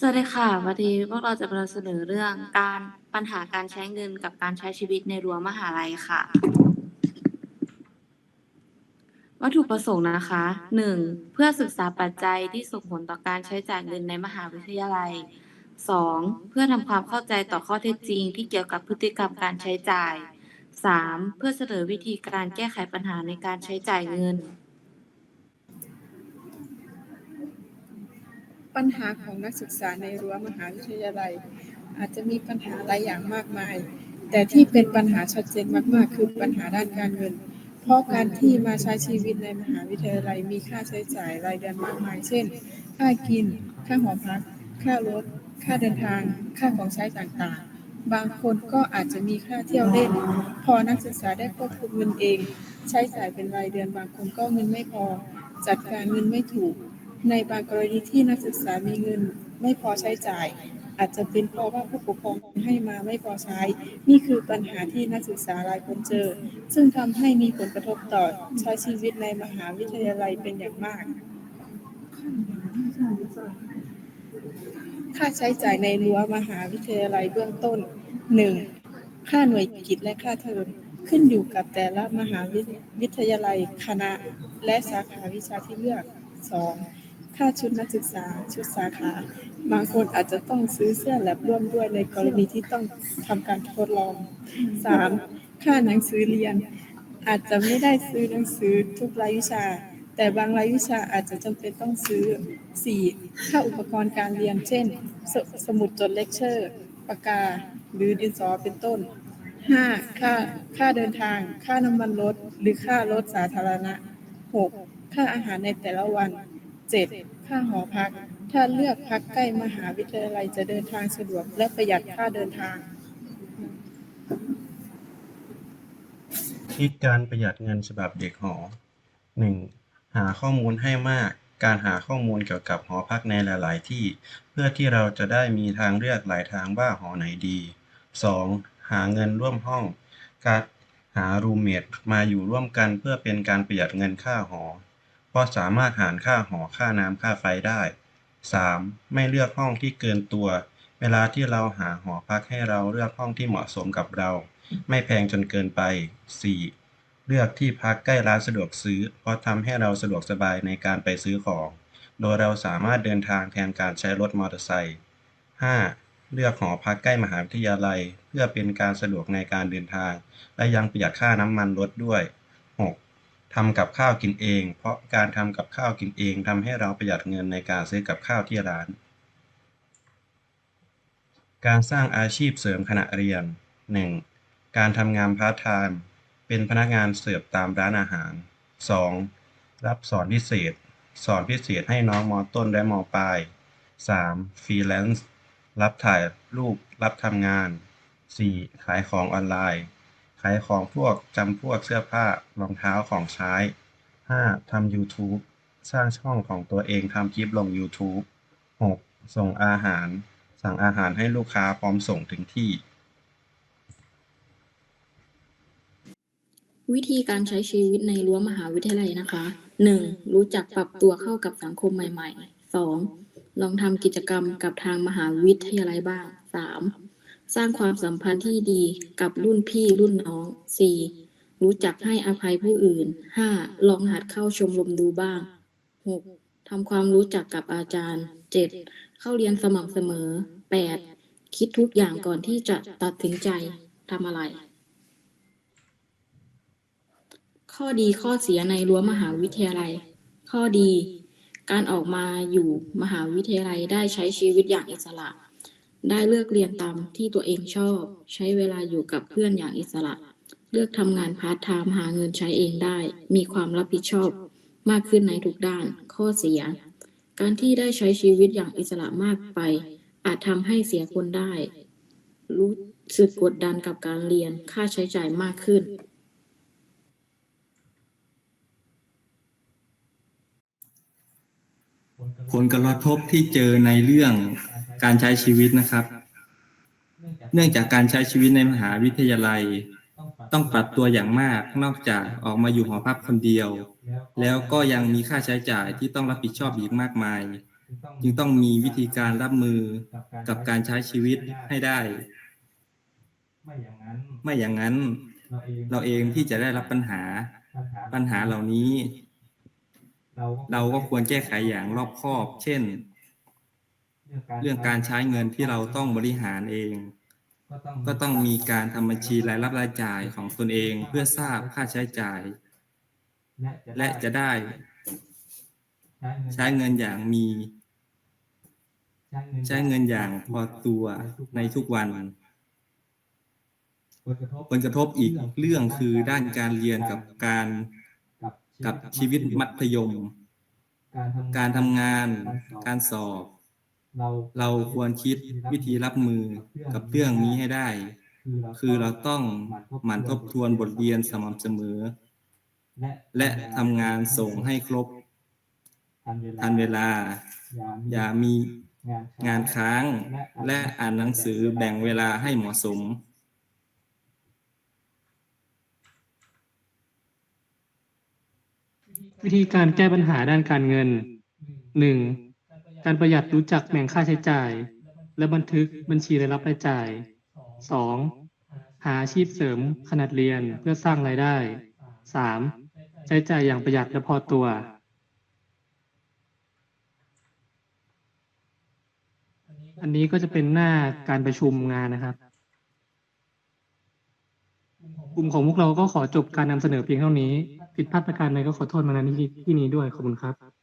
สวัสดีค่ะ วันนี้พวกเราจะมาเสนอเรื่องการปัญหาการใช้เงินกับการใช้ชีวิตในรั้วมหาลัยค่ะ วัตถุประสงค์นะคะหนึ่งเพื่อศึกษาปัจจัยที่ส่งผลต่อการใช้จ่ายเงินในมหาวิทยาลัยสองเพื่อทำความเข้าใจต่อข้อเท็จจริงที่เกี่ยวกับพฤติกรรมการใช้จ่ายสามเพื่อเสนอวิธีการแก้ไขปัญหาในการใช้จ่ายเงิน ปัญหาของนักศึกษาในรั้วมหาวิทยาลัย อาจจะมีปัญหาหลายอย่างมากมาย แต่ที่เป็นปัญหาชัดเจนมากๆ คือปัญหาด้านการเงิน เพราะการที่มาใช้ชีวิตในมหาวิทยาลัยมีค่าใช้จ่ายรายเดือนมากมาย เช่น ค่ากิน ค่าหอพัก ค่ารถ ค่าเดินทาง ค่าของใช้ต่างๆ บางคนก็อาจจะมีค่าเที่ยวเล่น พอนักศึกษาได้ควบคุมเงินเอง ใช้จ่ายเป็นรายเดือนบางคนก็เงินไม่พอ จัดการเงินไม่ถูก ในบางกรณีที่นักศึกษามีเงินไม่พอใช้จ่าย อาจจะเป็นเพราะว่าผู้ปกครองให้มาไม่พอใช้ นี่คือปัญหาที่นักศึกษาหลายคนเจอ ซึ่งทำให้มีผลกระทบต่อใช้ชีวิตในมหาวิทยาลัยเป็นอย่างมาก ค่าใช้จ่ายในรั้วมหาวิทยาลัยเบื้องต้น 1. ค่าหน่วยกิจและค่าเทอมขึ้นอยู่กับแต่ละมหาวิทยาลัยคณะ และสาขาวิชาที่เลือก 2. ค่าชุดนักศึกษาชุดสาขา บางคนอาจจะต้องซื้อเสื้อแลบร่วมด้วยในกรณีที่ต้องทำการทดลอง 3. ค่าหนังสือเรียน อาจจะไม่ได้ซื้อหนังสือทุกรายวิชา แต่บางรายวิชาอาจจะจำเป็นต้องซื้อ 4. ค่าอุปกรณ์การเรียน เช่น สสมุดจดเลคเชอร์ ปากกา หรือดินสอเป็นต้น 5. ค่าค่าเดินทาง ค่าน้ำมันรถ หรือค่ารถสาธารณะ 6. ค่าอาหารในแต่ละวัน 7. ค่าหอพัก ถ้าเลือกพักใกล้มหาวิทยาลัยจะเดินทางสะดวกและประหยัดค่าเดินทาง คิดการประหยัดเงินฉบับเด็กหอ 1. หาข้อมูลให้มาก การหาข้อมูลเกี่ยวกับหอพักในหลาย ๆ ที่ เพื่อที่เราจะได้มีทางเลือกหลายทางว่าหอไหนดี 2. หาเงินร่วมห้อง การหารูเมทมาอยู่ร่วมกันเพื่อเป็นการประหยัดเงินค่าหอ เพราะสามารถหารค่าหอค่าน้ำค่าไฟได้ 3. ไม่เลือกห้องที่เกินตัว เวลาที่เราหาหอพักให้เราเลือกห้องที่เหมาะสมกับเรา ไม่แพงจนเกินไป 4. เลือกที่พักใกล้ร้านสะดวกซื้อ เพราะทำให้เราสะดวกสบายในการไปซื้อของ โดยเราสามารถเดินทางแทนการใช้รถมอเตอร์ไซค์ 5. เลือกหอพักใกล้มหาวิทยาลัย เพื่อเป็นการสะดวกในการเดินทาง และยังประหยัดค่าน้ำมันรถด้วย 6. ทำกับข้าวกินเอง เพราะการทำกับข้าวกินเองทำให้เราประหยัดเงินในการซื้อกับข้าวที่ร้าน การสร้างอาชีพเสริมขณะเรียน 1. การทำงานพาร์ทไทม์เป็นพนักงานเสิร์ฟตามร้านอาหาร 2. รับสอนพิเศษ สอนพิเศษให้น้องมอต้นและมอปลาย 3. ฟรีแลนซ์รับถ่ายรูปรับทำงาน 4. ขายของออนไลน์ ขายของพวกจำพวกเสื้อผ้ารองเท้าของใช้ 5. ทำ YouTube สร้างช่องของตัวเองทำคลิปลง YouTube 6. ส่งอาหาร สั่งอาหารให้ลูกค้าพร้อมส่งถึงที่ วิธีการใช้ชีวิตในรั้วมหาวิทยาลัยนะคะ 1. รู้จักปรับตัวเข้ากับสังคมใหม่ ๆ 2. ลองทำกิจกรรมกับทางมหาวิทยาลัยบ้าง 3. สร้างความสัมพันธ์ที่ดีกับรุ่นพี่รุ่นน้อง 4. รู้จักให้อภัยผู้อื่น 5. ลองหัดเข้าชมรมดูบ้าง 6. ทำความรู้จักกับอาจารย์ 7. เข้าเรียนสม่ำเสมอ 8. คิดทุกอย่างก่อนที่จะตัดสินใจทำอะไร ข้อดีข้อเสียในรั้วมหาวิทยาลัย ข้อดี การออกมาอยู่มหาวิทยาลัยได้ใช้ชีวิตอย่างอิสระ ได้เลือกเรียนตามที่ตัวเองชอบ ใช้เวลาอยู่กับเพื่อนอย่างอิสระ เลือกทำงานพาร์ทไทม์หาเงินใช้เองได้ มีความรับผิดชอบ มากขึ้นในทุกด้าน ข้อเสีย การที่ได้ใช้ชีวิตอย่างอิสระมากไป อาจทำให้เสียคนได้ รู้สึกกดดันกับการเรียน ค่าใช้จ่ายมากขึ้น ผลกระทบที่เจอในเรื่องการใช้ชีวิตนะครับ เนื่องจากการใช้ชีวิตในมหาวิทยาลัย ต้องปรับตัวอย่างมากนอกจากออกมาอยู่หอพักคนเดียว แล้วก็ยังมีค่าใช้จ่ายที่ต้องรับผิดชอบอีกมากมาย จึงต้องมีวิธีการรับมือกับการใช้ชีวิตให้ได้ ไม่อย่างนั้นเราเองที่จะได้รับปัญหาปัญหาเหล่านี้ เราก็ควรแก้ไขอย่างรอบคอบ เช่น เรื่องการใช้เงินที่เราต้องบริหารเอง ก็ต้องมีการทำบัญชีรายรับรายจ่ายของตนเองเพื่อทราบค่าใช้จ่าย และจะได้ ใช้เงินอย่างมี ใช้เงินอย่างพอตัวในทุกวันผลกระทบอีกเรื่องคือด้านการเรียนกับการ กับชีวิตมัธยม การทำงาน การสอบ เราควรคิดวิธีรับมือกับเรื่องนี้ให้ได้ คือเราต้องหมั่นทบทวนบทเรียนสม่ำเสมอ และทำงานส่งให้ครบ ทันเวลา อย่ามีงานค้าง และอ่านหนังสือแบ่งเวลาให้เหมาะสม วิธีการแก้ปัญหาด้านการเงิน 1. การประหยัดรู้จักแบ่งค่าใช้จ่าย และบันทึกบัญชีรายรับรายจ่าย 2. หาอาชีพเสริมขนาดเรียนเพื่อสร้างรายได้ 3. ใช้จ่ายอย่างประหยัดและพอตัว อันนี้ก็จะเป็นหน้าการประชุมงานนะครับกลุ่มของพวกเราก็ขอจบการนำเสนอเพียงเท่านี้ ผิดพลาดประการใดก็ขอโทษมาณที่ที่นี้ด้วยขอบคุณครับ